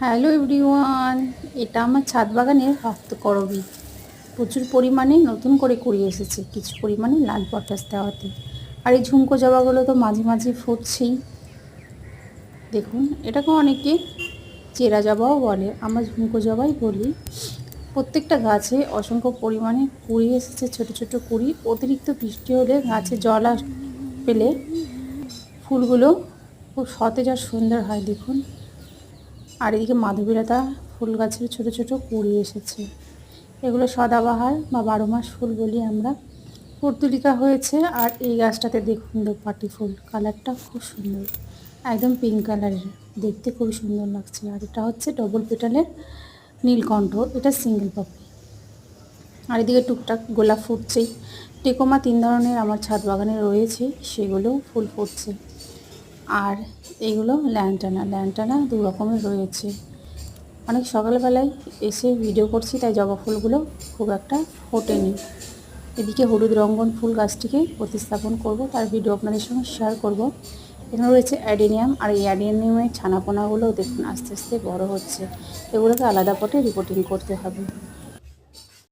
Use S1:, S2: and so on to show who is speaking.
S1: Hello everyone, এটা আমার ছাদ বাগানের রক্তকরবী প্রচুর পরিমাণে নতুন করে কুড়িয়ে এসেছে, কিছু পরিমাণে লাল পটাশ দেওয়াতে। আর এই ঝুমকো জবাগুলো তো মাঝে মাঝে ফুটছেই। দেখুন, এটাকে অনেকে চেরা জবাও বলে, আমরা ঝুমকো জবাই বলি। প্রত্যেকটা গাছে অসংখ্য পরিমাণে কুড়ি এসেছে, ছোট ছোট কুড়ি। অতিরিক্ত বৃষ্টি হলে গাছে জল পেলে ফুলগুলো খুব সতেজ আর সুন্দর হয়, দেখুন। আর এদিকে মাধবীলতা ফুল গাছের ছোট ছোট কুড়ি এসেছে। এগুলো সদাবাহার বা বারো মাস ফুল বলি আমরা। পর্তুলিকা হয়েছে আর এই গাছটাতে দেখুন পাটি ফুল। কালারটা খুব সুন্দর। একদম পিঙ্ক কালারের দেখতে খুবই সুন্দর লাগছে। আর এটা হচ্ছে ডবল পেটালের নীলকণ্ঠ। এটা সিঙ্গেল পপি আর এদিকে টুকটাক গোলাপ ফুটছেই টেকোমা তিন ধরনের আমার ছাদ বাগানে রয়েছে। সেগুলো ফুল ফুটছে। আর এগুলো ল্যান্টানা ল্যান্টানা দু রকমের রয়েছে। অনেক সকালবেলায় এসে ভিডিও করছি, তাই জবা ফুলগুলো খুব একটা ফোটেনি। এদিকে হলুদ রঙ্গন ফুল গাছটিকে প্রতিস্থাপন করব, তার ভিডিও আপনাদের সঙ্গে শেয়ার করব। এখানে রয়েছে অ্যাডেনিয়াম, আর এই অ্যাডেনিয়ামের ছানাপোনাগুলো দেখুন, আস্তে আস্তে বড় হচ্ছে। এগুলোকে আলাদা পটে রিপোর্টিং করতে হবে।